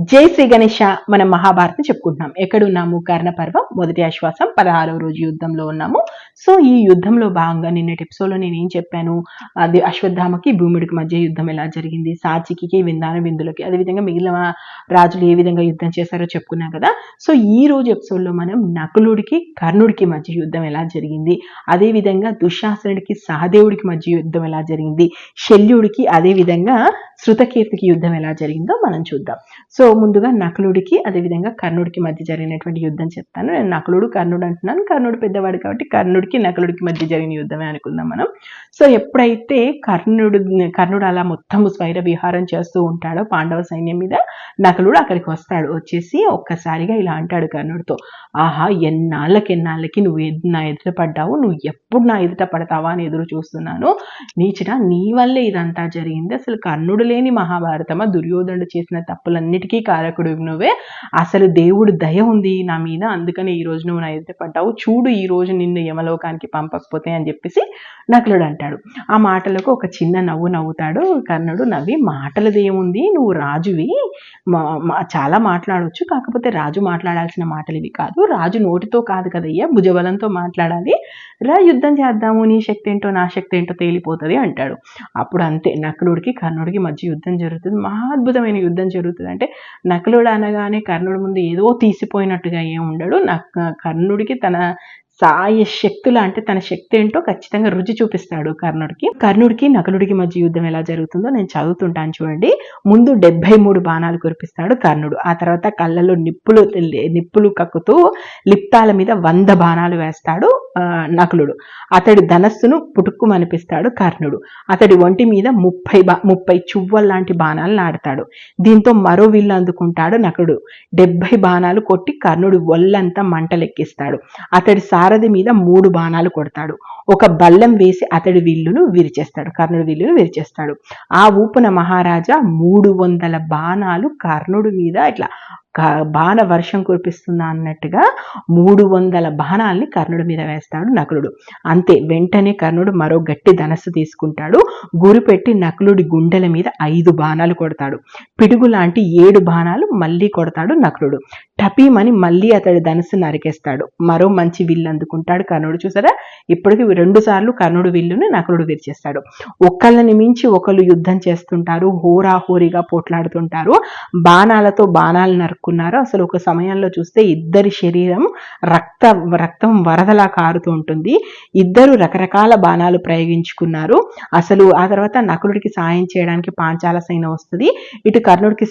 జై శ్రీ గణేష మనం మహాభారతం చెప్పుకుంటున్నాం. ఎక్కడున్నాము? కర్ణపర్వం. మొదటి ఆశ్వాసం. పదహారవ రోజు యుద్ధంలో ఉన్నాము. సో ఈ యుద్ధంలో భాగంగా నిన్నటి ఎపిసోడ్లో నేను ఏం చెప్పాను? అది అశ్వత్థామకి భూమిడికి మధ్య యుద్ధం ఎలా జరిగింది? సాచికి విందాన విందులకి. అదేవిధంగా మిగిలిన రాజులు ఏ విధంగా యుద్ధం చేశారో చెప్పుకున్నాం కదా? సో ఈ రోజు ఎపిసోడ్లో మనం నకులుడికి కర్ణుడికి మధ్య యుద్ధం ఎలా జరిగింది? అదేవిధంగా దుశ్శాసనుడికి సహదేవుడికి మధ్య యుద్ధం ఎలా జరిగింది? శల్యుడికి అదేవిధంగా శృతకీర్తికి యుద్ధం ఎలా జరిగిందో మనం చూద్దాం. సో ముందుగా నకులుడికి అదేవిధంగా కర్ణుడికి మధ్య జరిగినటువంటి యుద్ధం చెప్తాను. నేను నకులుడు కర్ణుడు అంటున్నాను. కర్ణుడు పెద్దవాడు కాబట్టి కర్ణుడికి నకులుడికి మధ్య జరిగిన యుద్ధమే అనుకుందాం మనం. సో ఎప్పుడైతే కర్ణుడు కర్ణుడు అలా మొత్తం స్వైర విహారం చేస్తూ ఉంటాడో పాండవ సైన్యం మీద నకులుడు అక్కడికి వస్తాడు. వచ్చేసి ఒక్కసారిగా ఇలా అంటాడు కర్ణుడితో ఆహా ఎన్నాళ్ళకి ఎన్నాళ్ళకి నువ్వు నా ఎదుట పడ్డావు? నువ్వు ఎప్పుడు నా ఎదుట పడతావా? అని ఎదురు చూస్తున్నాను. నీచిట నీ వల్లే ఇదంతా జరిగింది. అసలు కర్ణుడు లేని మహాభారతమా? దుర్యోధనుడు చేసిన తప్పులన్నిటికీ కారకుడు నువ్వే. అసలు దేవుడు దయ ఉంది నా మీద అందుకని ఈ రోజు నువ్వు నా ఎదుట పడ్డావు. చూడు ఈ రోజు నిన్ను యమలోకానికి పంపకపోతే అని చెప్పేసి నకులుడు అంటాడు. ఆ మాటలకు ఒక చిన్న నవ్వు నవ్వుతాడు. కర్ణుడు నవ్వి మాటలది ఏముంది? నువ్వు రాజువి. చాలా మాట్లాడవచ్చు కాకపోతే రాజు మాట్లాడాల్సిన మాటలు ఇవి కాదు. రాజు నోటితో కాదు కదయ్యా. భుజబలంతో మాట్లాడాలి. రా యుద్ధం చేద్దాము. నీ శక్తి ఏంటో నా శక్తి ఏంటో తేలిపోతుంది అంటాడు. అప్పుడు అంతే. నకులుడికి కర్ణుడికి మధ్య యుద్ధం జరుగుతుంది. మహా అద్భుతమైన యుద్ధం జరుగుతుంది అంటే నకులుడు అనగానే కర్ణుడి ముందు ఏదో తీసిపోయినట్టుగా ఏం ఉండడు. కర్ణుడికి తన సాయ శక్తుల అంటే తన శక్తి ఏంటో ఖచ్చితంగా రుచి చూపిస్తాడు కర్ణుడికి. కర్ణుడికి నకులుడికి మధ్య యుద్ధం ఎలా జరుగుతుందో నేను చదువుతుంటాను చూడండి. ముందు డెబ్బై మూడు బాణాలు కురిపిస్తాడు కర్ణుడు. ఆ తర్వాత కళ్ళలో నిప్పులు నిప్పులు కక్కుతూ లిప్తాల మీద వంద బాణాలు వేస్తాడు నకులుడు. అతడి ధనస్సును పుటుక్కు అనిపిస్తాడు కర్ణుడు. అతడి ఒంటి మీద ముప్పై బా ముప్పై చువ్వల్ లాంటి బాణాలు నాడతాడు దీంతో మరో విల్లు అందుకుంటాడు నకుడు డెబ్బై బాణాలు కొట్టి కర్ణుడు ఒళ్ళంతా మంటలెక్కిస్తాడు. అతడి సారథి మీద మూడు బాణాలు కొడతాడు. ఒక బల్లం వేసి అతడి విల్లును విరిచేస్తాడు. కర్ణుడి విల్లును విరిచేస్తాడు. ఆ ఊపున మహారాజా మూడు వందల బాణాలు కర్ణుడి మీద ఇట్లా బాణ వర్షం కురిపిస్తుందా అన్నట్టుగా మూడు వందల బాణాల్ని కర్ణుడి మీద వేస్తాడు నకులుడు. అంతే వెంటనే కర్ణుడు మరో గట్టి ధనస్సు తీసుకుంటాడు. గురిపెట్టి నకులుడి గుండెల మీద ఐదు బాణాలు కొడతాడు. పిడుగు లాంటి ఏడు బాణాలు మళ్ళీ కొడతాడు నకులుడు. టపీమని మళ్ళీ అతడి ధనస్సు నరికేస్తాడు. మరో మంచి విల్లు అందుకుంటాడు కర్ణుడు చూసారా? ఇప్పటికి రెండు సార్లు కర్ణుడు విల్లుని నకులుడు విరిచేస్తాడు. ఒకళ్ళని మించి ఒకళ్ళు యుద్ధం చేస్తుంటారు హోరాహోరీగా పోట్లాడుతుంటారు. బాణాలతో బాణాలు నరుక్కున్నారు అసలు ఒక సమయంలో చూస్తే ఇద్దరి శరీరం రక్త రక్తం వరదలా కారుతూ ఉంటుంది. ఇద్దరు రకరకాల బాణాలు ప్రయోగించుకున్నారు. అసలు ఆ తర్వాత నకులుడికి సాయం చేయడానికి పాంచాల సైన్యం వస్తుంది. ఇటు కర్ణుడికి